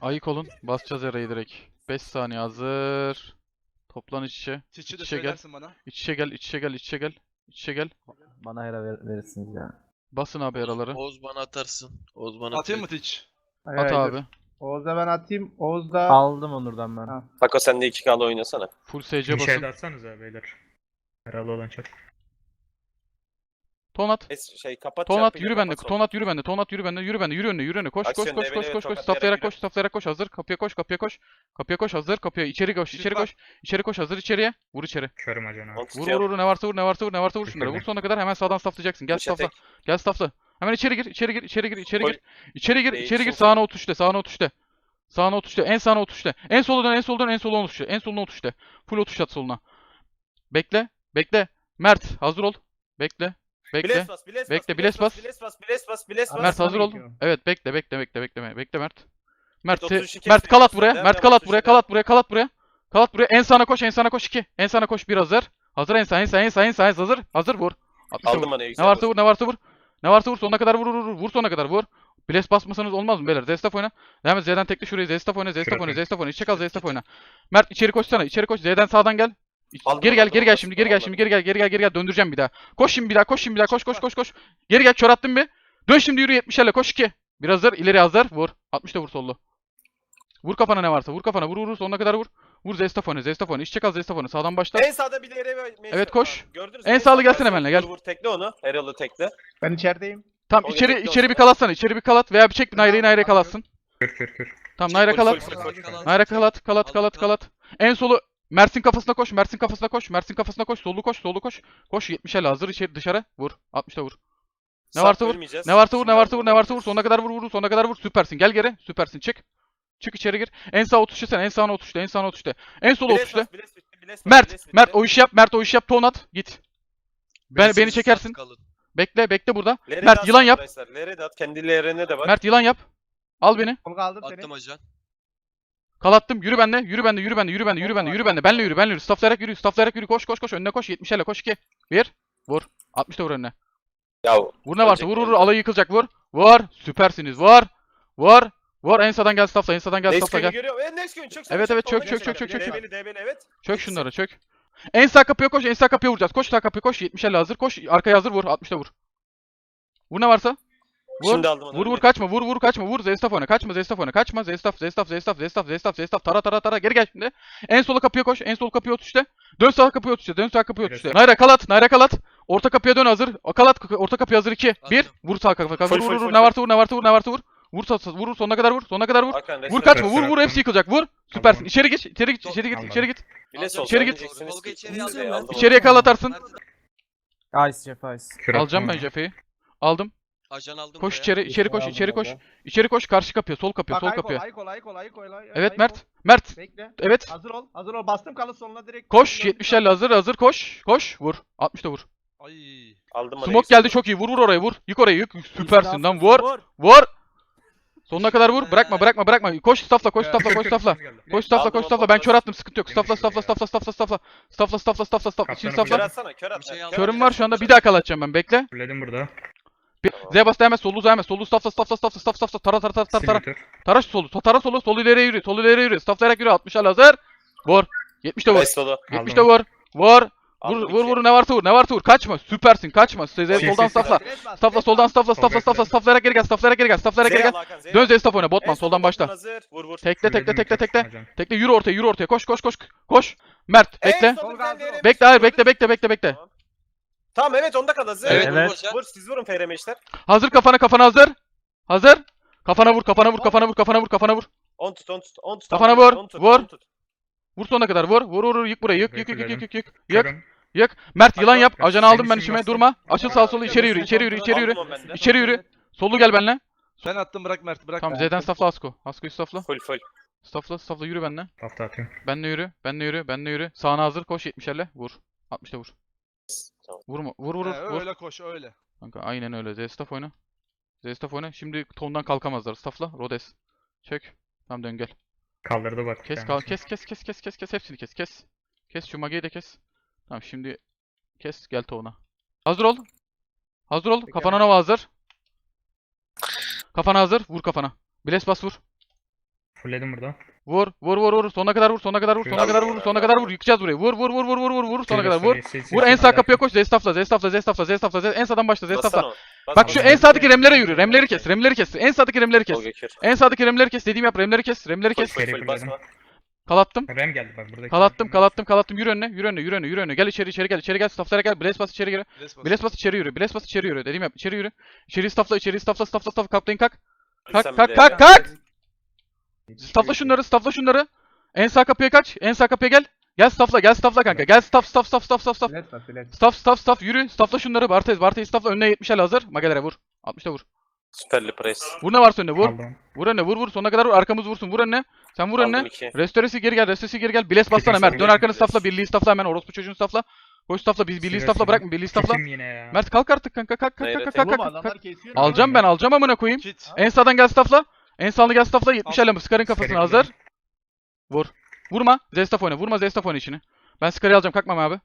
Ayık olun. Basacağız erayı direkt. 5 saniye hazır. Toplan iç içe. Tiçi de içe gel. söylersin bana. İç içe gel, iç içe gel, iç içe gel. İç içe gel. Bana hera ver, verirsiniz ya. Basın abi eraları. Oğuz bana atarsın. Oğuz bana Atayım mı. Tiç? At abi. Oğuz'a ben atayım. Oğuz da Aldım Onur'dan ben. Ha. Tako sen de 2K'da oynasana. Full SC Bir şey de atsanıza beyler. Yaralı olan çok. Tonat. Es şey kapat. Tonat çarpıyla yürü bende. kapat Tonat yürü bende. Tonat yürü bende. Yürü bende. Yürü önüne. Yürü önüne. Koş koş Aksiyon koş koş koş koş. tokatlayarak Staflayarak yürü. koş. Staflayarak koş. Hazır. Kapıya koş. Kapıya koş. Kapıya koş. Hazır. Kapıya. içeri koş. Çift içeri bak. koş. İçeri koş. Hazır içeriye. Vur içeri. Körüm acana. Onu Vur tutuyor. vur vur. Ne varsa vur. Ne varsa vur. Ne varsa vur şunları. Vur Teşekkürler. sonuna kadar hemen sağdan staflayacaksın. Gel Dışa stafla. Gel stafla. Hemen içeri gir. içeri gir. içeri gir. içeri Koy. gir. İçeri gir. İçeri gir. sol. Sağına otuş de. Sağına otuş de. Sağına otuş de. En sağına otuş de. En sola dön. En sola dön. En sola otuş de. En soluna otuş de. Full otuş at soluna. Bekle. Bekle. Mert hazır ol. Bekle. Bekle. Biles bas, biles Bekle, bas, biles bas. Biles bas, biles bas, biles bas. Mert Sana hazır ol. Evet bekle bekle bekle bekle bekle Mert. Mert Evet, te- 32 Mert kalat buraya. Mert kalat 32 buraya. Kalat buraya. Kalat buraya. Kalat buraya. En sana koş. En sana koş 2. En sana koş 1 hazır. Hazır en sağ en sağ en sağ en sağ hazır. Hazır vur. 60'a vur. Aldım bana Ne varsa vur, ne varsa vur. Ne varsa vur, sonuna kadar vur, vur, vur, vur sonuna kadar vur. Bless basmasanız olmaz mı beyler? Zestaf oyna. Devam et Z'den tekle şurayı. Zestaf oyna, Zestaf oyna. Zestaf oyna. İçe kal, Zestaf oyna. Mert içeri koşsana, içeri koş. Z'den sağdan gel. Aldım, geri gel, aldım, geri gel şimdi, geri gel şimdi, geri gel, geri gel, geri gel. Döndüreceğim bir daha. Koş şimdi bir daha, koş şimdi bir daha, koş, koş, koş, koş. Geri gel, kör attın bir. Dön şimdi yürü 70'lerle, koş 2. Bir hazır, ileri hazır, vur. 60 da vur sollu. Vur kafana ne varsa, vur kafana, vur, vur, sonuna kadar vur. Vur Zestaf oyna, Zestaf oyna. İçe kal, Zestaf oyna. Sağdan başla. En sağda bir ve- Evet, koş. Gördünüz En sağlı varsa benimle, gel. Vur, vur tekle onu. Erol'u tekle. ben içerideyim. Tamam içeri yedekli içeri bir olsun. kalatsana. içeri bir kalat veya bir çek bir Nayra'yı Nayra'ya kalatsın. Kür kür kür. Tamam Nayra kalat. Nayra kalat, kalat, kalat, kalat. En solu Mersin kafasına koş, Mersin kafasına koş, Mersin kafasına koş, solu koş, solu koş. Koş 70'e hazır içeri dışarı vur. 60'ta vur. Ne varsa vur. Ne varsa vur, ne varsa vur, ne varsa vur. Sonuna kadar vur, vur, sonuna kadar vur. Süpersin. Gel geri. Süpersin. Çık. Çık içeri gir. En sağ otuşta sen, en sağına otuşta, en sağına otuşta. En sola biles Mert. Mert o işi yap, Mert o işi yap. Ton at. Git. Ben, beni çekersin. Bekle, bekle burada. Leri de Mert, at yılan yap. arkadaşlar, Leri de at. Kendi lerine de bak. Mert yılan yap. Al beni. Tolga aldım seni. Attım ajan. Kalattım. Yürü bende. Yürü bende. Yürü bende. Yürü bende. Yürü bende. Yürü bende. Benle yürü. Benle yürü. Stafflayarak yürü. Stafflayarak yürü. Koş koş koş. Önüne koş. 70'lerle koş 2. 1. Vur. 60 da vur önüne. Ya Vur ne varsa. Vur vur. yani. Alayı yıkılacak. Vur. Vur. Süpersiniz. Vur. Vur. Vur. En sağdan gel staffla. En sağdan gel staffla gel. görüyor. E Neskün çök Evet, evet, çök, çök, çök çök, çök, çök. DB'li DB'li evet. Çök şunları. Çök. En sağ kapıya koş. En sağ kapıya vuracağız. Koş sağ kapıya koş. 70'lerle hazır. Koş. Arkaya hazır. Vur. 60'da vur. Vur ne varsa. Vur. Şimdi aldım onu. Vur vur kaçma vur vur kaçma vur Zestaf oyna kaçma Zestaf oyna kaçma Zestaf Zestaf Zestaf Zestaf Zestaf Zestaf tara tara tara geri gel şimdi. En sola kapıya koş en sol kapıya otur işte. Dön sağ kapıya otur işte dön sağ kapıya otur işte. Nayra kalat Nayra kalat. Orta kapıya dön hazır. O Kalat orta kapıya hazır 2 1 Attım. vur sağ kapıya vur vur vur ne varsa vur ne varsa vur ne varsa vur. Vur sağ vur vur sonuna kadar vur sonuna kadar vur. Hakan, Vur kaçma vur vur hepsi yıkılacak vur. Süpersin. İçeri git içeri git içeri git içeri git. İçeri git. Tolga içeri onu. İçeriye kal atarsın. Ice Jeff Ice. Alacağım ben attım Jeffe'yi. Aldım. Ajan aldım Koş buraya. içeri içeri koş içeri koş. İçeri koş karşı kapıya sol kapıya sol kapıya. Evet Mert. Mert. Bekle. Evet. Hazır ol, hazır ol. Bastım kalı sonuna direkt. Koş 70'lerle hazır hazır koş. Koş vur. 60 da vur. Ay. Aldım. Smoke geldi çok iyi. Vur vur orayı vur. Yık orayı yık. Süpersin lan vur. Vur. Sonuna kadar vur. Bırakma bırakma bırakma. Koş stafla koş stafla koş stafla. Koş stafla koş stafla. Ben kör attım sıkıntı yok. Stafla stafla stafla stafla stafla. Stafla stafla stafla stafla. Şimdi Kör stafla. atsana kör at. Bir şey. Körüm var şu anda. Bir daha kal atacağım ben. Bekle. Fulledim burada. Bir- Z bas devam et. Solu devam et. Solu stafla stafla stafla stafla stafla. Tara tara tara tara tara. Simülatör. Tara şu solu. Tara solu. Sol ileriye yürü. Sol ileriye yürü. Staflayarak yürü. 60'lar hazır. Vur. 70 de vur. Restore. 70 de vur. Vur. Vur vur iki. vur ne varsa vur. Ne varsa vur. Kaçma. Süpersin. Kaçma. Z Sil, soldan sil, sil. stafla. Stafla soldan stafla stafla stafla staflayarak geri gel. Staflayarak geri gel. Staflayarak geri gel. Dön al. Zestaf oyna. Botman solda soldan başla. Hazır. Vur vur. Tekle tekle tekle tekle. Tekle yürü ortaya yürü ortaya. Koş koş koş. Koş. Mert bekle. Bekle hayır bekle bekle bekle bekle. Tamam. Evet onda kal hazır. Evet, Evet. vur siz vurun FRM işler. Hazır kafana kafana hazır. Hazır. Kafana vur kafana vur kafana vur kafana vur kafana vur. 10 tut 10 tut 10 tut. Kafana vur, tut, on tut, vur. on tut. Vur sonuna kadar vur. Vur vur vur yık burayı yık yık yık yık yık yık yık. Yık Yık. Mert yılan yap. Ajanı aldım ben bastım. durma. Açıl sağ sola içeri yürü içeri yürü içeri yürü. İçeri yürü. Solu gel benle. Ben attım bırak Mert bırak. Tamam Z'den stafla Asko. Asko'yu stafla. Full full. Stafla stafla yürü benle. Hafta atıyorum. Benle yürü. Benle yürü. Benle yürü. Sağına hazır koş 70'lerle. Vur. 60'ta vur. Tamam. Vurma. Vur vur He, vur. vur. öyle koş öyle. Kanka aynen öyle. Z-Staff oyna. Z-Staff oyna. Şimdi tondan kalkamazlar. Staffla. Rhodes. Çök. Tamam dön gel. Kaldırdı bak. Kes kal kes kes kes kes kes kes hepsini kes kes. Kes şu mageyi de kes. Tamam şimdi kes gel tovuna. Hazır ol. Hazır ol. Peki Kafana nova hazır. Kafana hazır. Vur kafana. Biles bas vur. Fullledim burada. Vur, vur, vur, vur. Sonuna kadar vur, sonuna kadar vur, sonuna kadar vur, sonuna kadar vur. Yıkacağız burayı. Vur, vur, vur, vur, vur, vur, vur, sonuna kadar vur. Vur en sağ kapıya koş. Zestafla, zestafla, zestafla, zestafla, zestafla. En sağdan başla, zestafla. Bak şu en sağdaki remlere yürü. Remleri kes, remleri kes. En sağdaki remleri kes. En sağdaki remleri kes. Dediğim yap, remleri kes, remleri kes. Kalattım. Rem geldi bak buradaki. Kalattım, kalattım, kalattım. Yürü önüne, yürü önüne, yürü önüne, yürü önüne. Gel içeri, içeri gel, içeri gel. Stafflara gel. Blaze bas içeri bas. Blaze bas içeri yürü. Blaze bas içeri yürü. Dediğim yap, içeri yürü. İçeri staffla, içeri staffla, staffla, staffla. Kaptayın kalk. Kalk, kalk, kalk, kalk. Staffla şunları, staffla şunları. En sağ kapıya kaç. En sağ kapıya gel. Gel staffla, gel staffla kanka. Gel staff, staff, staff, staff, staff, staff. Staff, staff, staff. Yürü. Staffla şunları. Bartez, Bartez staffla. Önüne 70 el hazır. Magelere vur. 60'ta vur. Süperli pres. Vur ne varsa önüne vur. Aldım. Vur önüne vur vur. Sonuna kadar vur. Arkamız vursun. Vur önüne. Sen vur önüne. Aldım iki. Restoresi geri gel. Restoresi geri gel. Biles bassana Mert. Dön arkanı Biles. staffla. Birliği staffla hemen. Orospu çocuğunu staffla. Koş staffla. Biz birliği ya. bırakma. Birliği yine ya. Mert kalk artık kanka. Kalk kalk kalk kalk Oğlum kalk. adamlar kalk. kesiyor. Alacağım ben alacağım amına koyayım. Kit. En sağdan gel staffla. En sağlı gel staffla. 70 Al. el Scar'ın kafasına hazır. Vur. Vurma. Zestaf oyna. Vurma Zestaf oyna içini. Ben Scar'ı alacağım. Kalkmam abi.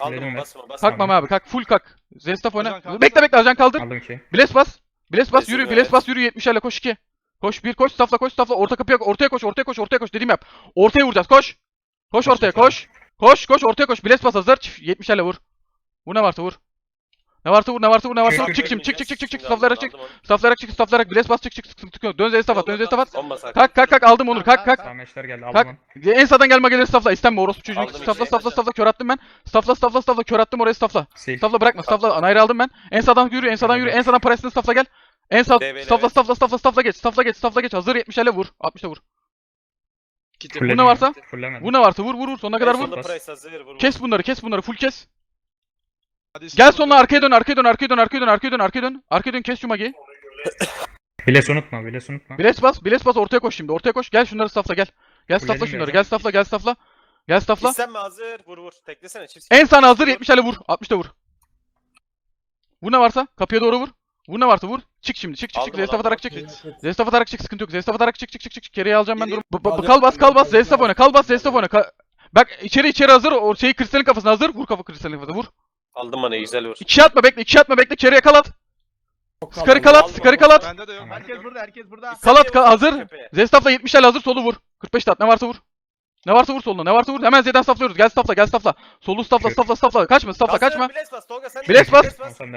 Aldım ben. basma basma. Kalkmam abi. Kalk. Full kalk. Zestaf oyna. Ajan. Bekle bekle. Ajan kaldır. Aldım ki. Biles bas. Biles bas yürü. Biles bas yürü 70 elle koş 2. Koş 1 koş stafla koş stafla orta kapıya ortaya koş ortaya koş ortaya koş dediğim yap. Ortaya vuracağız koş. Koş ortaya koş, koş. Koş ortaya koş. Biles bas hazır. Çift, 70 elle vur. Vur ne varsa vur. Ne varsa vur ne varsa vur ne varsa vur. Çık şimdi çık çık çık çık çık aldım, çık. Staflayarak çık staflayarak biles bas çık çık çık çık. Dön Zestaf at dön Zestaf at. On bas Kalk kalk kalk aldım Onur kalk kalk. Tamam eşler geldi. Aldım. En sağdan gelme gelir stafla. İstenme orospu çocuğu. Stafla stafla stafla kör attım ben. Stafla stafla stafla kör attım oraya stafla. Stafla bırakma stafla ayrı aldım ben. En sağdan yürü en sağdan yürü en sağdan parasını stafla gel. En sağ DB'li, stafla evet. stafla stafla stafla geç stafla geç stafla geç hazır 70 ele vur 60'ta vur. Kitim. Bu ne varsa? Fullemedim. Bu ne varsa vur vur vur sonuna kadar En vur. sonunda Bas. price hazır. Vur, vur. Kes bunları kes bunları full kes. Hadi Gel sonuna arkaya dön arkaya dön arkaya dön arkaya dön arkaya dön arkaya dön. Arkaya dön kes şu magi. Biles unutma. Biles unutma. Biles bas biles bas ortaya koş şimdi ortaya koş. Gel şunları stafla gel. Gel stafla Fulledim şunları gel stafla gel stafla. Gel stafla. İstenme hazır. Vur vur. Teklesene çift. En sağına hazır 70 ele vur 60'ta vur. Vur ne varsa kapıya doğru vur. Vur ne varsa vur. Çık şimdi çık çık çık. Zestaf atarak çık. Zestaf atarak çık sıkıntı yok. Zestaf atarak çık çık çık çık. çık. Geriye alacağım ben durum. Kal bas kal bas Zestaf oyna. Kal bas Zestaf oyna. Bak içeri içeri hazır. O şeyi kristalin kafasına hazır. Vur kafa kristalin kafasına vur. Aldım bana güzel vur. İki atma bekle. iki atma bekle. İçeriye kalat. Skarı kalat. Aldım. kalat. Bende de yok. Herkes burada herkes burada. Kalat hazır. Zestafla 70 el hazır. Solu vur. 45 at. Ne varsa vur. Ne varsa vur soluna. Ne varsa vur. Hemen Z'den staflıyoruz. Gel stafla gel stafla. Solu stafla stafla stafla. Kaçma stafla kaçma. Biles bas. Tolga sen gel, bas.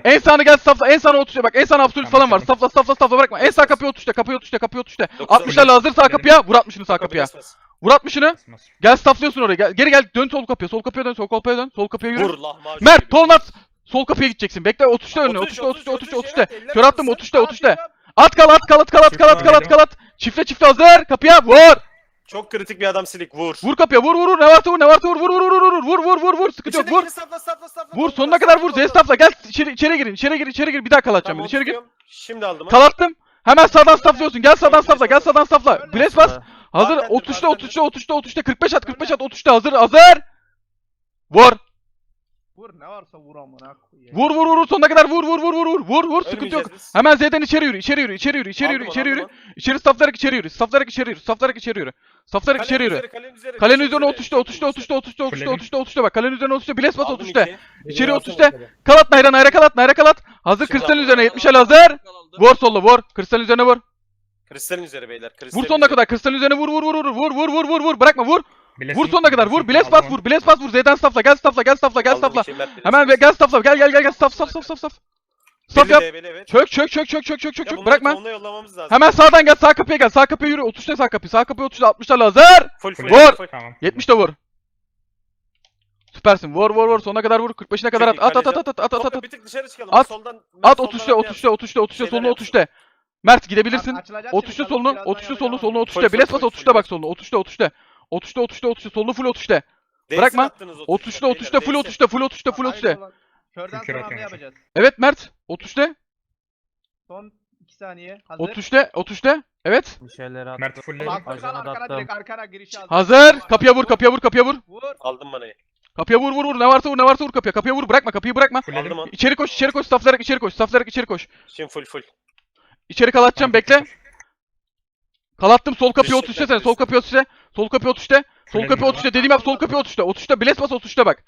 En sağına gel stafla. En sağına oturuşta bak. En sağına absolut falan var. Stafla stafla stafla bırakma. En sağ kapıya oturuşta. Kapıya oturuşta. Kapıya oturuşta. Dokuz 60 el hazır sağ kapıya. Vur 60'ını sağ kapıya. Vur 60'ını. Basmaz. Gel staflıyorsun oraya. Gel, geri gel. Dön sol kapıya. Sol kapıya dön. Sol kapıya dön. Sol kapıya yürü. Vur lahmacun. Mert. Tolnat. Sol kapıya gideceksin. Bekle 30'ta önüne. 30, 30'ta 30'ta 30'ta 30'ta. evet, eller Kör attım. 30'ta 30'ta. At kal at kal at kal at kal at kal at kal. Çifte çifte hazır. Kapıya vur. Çok kritik bir adam silik vur. Vur kapıya vur vur vur. Ne varsa vur ne varsa vur vur vur vur vur vur vur vur vur. Sıkıntı yok vur. Stafla stafla stafla. Vur sonuna kadar vur. stafla, Zestafla gel içeri içeri girin. İçeri gir içeri gir. Bir daha kal atacağım. Tamam. İçeri gir. Şimdi aldım. ha. Kal attım. Hemen sağdan staflıyorsun. Gel sağdan stafla. Gel sağdan stafla. Biles bas. Hazır. Bartendir, 30'ta bartendir. 30'ta 30'ta 30'ta 45 at 45 at 30'ta hazır hazır. Vur. Vur ne varsa vur amına koyayım. Vur vur vur sonuna kadar vur vur vur vur vur vur vur sıkıntı yok. Biz. Hemen Z'den içeri yürü içeri yürü içeri yürü içeri yürü içeri yürü. İçeri staflayarak içeri yürü. Staflayarak içeri yürü. Staflayarak içeri yürü. Staflayarak içeri yürü. Kalenin üzeri. Kalenin kalenin üzerine üzeri. 30'ta 30'ta 30'ta 30'ta 30'ta Fulledim. 30'ta 30'ta bak. Kalenin üzerine 30'ta. Biles bas Aldım 30'ta. iki. İçeri 30'ta. Kalat Nayra Nayra kalat Nayra kalat. Hazır kristalin üzerine 70 el hazır. Vur solla vur. Kristalin üzerine vur. Kristalin üzeri beyler. Kristalin Vur sonuna kadar. Kristalin üzerine vur vur vur vur vur vur vur vur vur. Bırakma vur. Biles Vur sonuna kadar. Vur. Biles bas vur. Biles bas vur. Z'den stafla. Gel stafla. Gel stafla. Gel stafla. Hemen gel stafla. Gel gel gel gel. Staf staf staf staf staf. Staf Birli yap. Çök çök çök çök çök çök çök çök. Bırakma. Hemen sağdan gel. Sağ kapıya gel. Sağ kapıya yürü. 30'ta sağ kapı. Sağ kapıya 30'ta 60'ta hazır. Full full. Vur. full. Tamam. 70 de vur. Süpersin. Vur vur vur. Sonuna kadar vur. 45'ine kadar at. At at at at at at at at. bir tık dışarı çıkalım. At. Soldan, At soldan 33'te hamle 33'te 33'te 33'te Şeyler soluna yapsın. 33'te. Mert gidebilirsin. Açılacak 33'te şimdi, solunu, birazdan 33'te solunu, 33'te. full, Biles bas full, 33'te full. bak solunu. 33'te 33'te. 33'te 33'te 33'te solunu full 33'te. Değsin Bırakma. attınız 33'te beyler, 33'te full. 33'te full 33'te full Haydi 33'te. ulan. Körden Kültür sonra hamle atıyormuş. yapacağız. Evet Mert. 33'te. Son 2 saniye. Hazır. 33'te. 33'te. Evet. Bir şeyler attı. Mert. Ulan Ajana da arkana attım. direkt arkana girişi hazır. Hazır. Kapıya vur, kapıya vur, kapıya vur. Vur. Aldım manayı. Kapıya vur vur vur. Ne varsa vur, ne varsa vur kapıya. Kapıya vur. Bırakma, kapıyı bırakma. Aldım onu. İçeri koş, içeri koş. Saflayarak içeri koş. Saflayarak içeri koş. Şimdi full full. İçeri kalatacağım bekle. Kalattım sol kapıya Teşekkür 33'te sen. Sol kapıya 33'te. Sol kapıya 33'te. Sol Fulledim kapıya abi. 33'te. Dediğim yap sol kapıya 33'te. 33'te biles bas 33'te bak.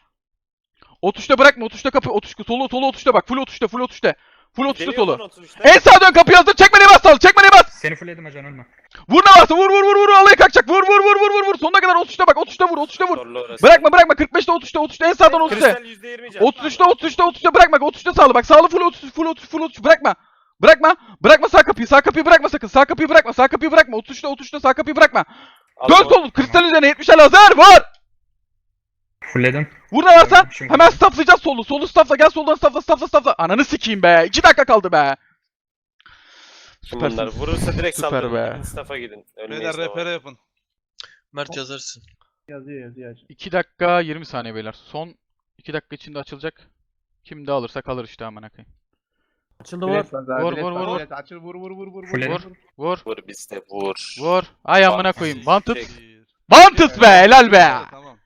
Otuşta bırakma. Otuşta kapı. Otuşta solu solu otuşta bak. Full otuşta full otuşta. Full otuşta Geliyor solu. lan 33'te. En sağa dön kapıyı hazır. Çekme bas sal. Çekme bas. Seni fullledim acan ölme. Vur ne varsa vur vur vur vur. Alayı kalkacak. Vur vur vur vur vur vur. Sonuna kadar otuşta bak. Otuşta vur. Otuşta vur. Zorlu orası. Bırakma bırakma. 45'te otuşta otuşta. En sağdan otuşta. Kristal %20 can. 33'te 33'te 33'te bırakma. 33'te sağlı bak. Sağlı full 33 full 33 full 33 bırakma. Bırakma. Bırakma sağ kapıyı. Sağ kapıyı bırakma sakın. Sağ kapıyı bırakma. Sağ kapıyı bırakma. 33'te 33'te sağ kapıyı bırakma. Aldım Dön sol. Kristal üzerine 70 el hazır. Vur. Fullledim. Vur ne varsa. Şimdi Hemen gördüm. stafflayacağız solu. Solu staffla. Gel soldan staffla staffla staffla. Ananı sikeyim be. 2 dakika kaldı be. Şimdi bunlar Süpersin. vurursa direkt Süper saldırın. be. Gidin staff'a gidin. Ölmeyiz Beyler de var. repere yapın. Mert yazarsın. Yazıyor yazıyor. hacı. 2 dakika 20 saniye beyler. Son 2 dakika içinde açılacak. Kim de alırsa kalır işte amına koyayım. Açıldı vur. Bilet bas abi, Vur, vur, bas, vur, bilet Açıl vur vur vur vur vur. Fulledim. vur. Vur. Vur bizde vur. Vur. Ay amına koyayım. çek. Wanted be helal be. Tamam.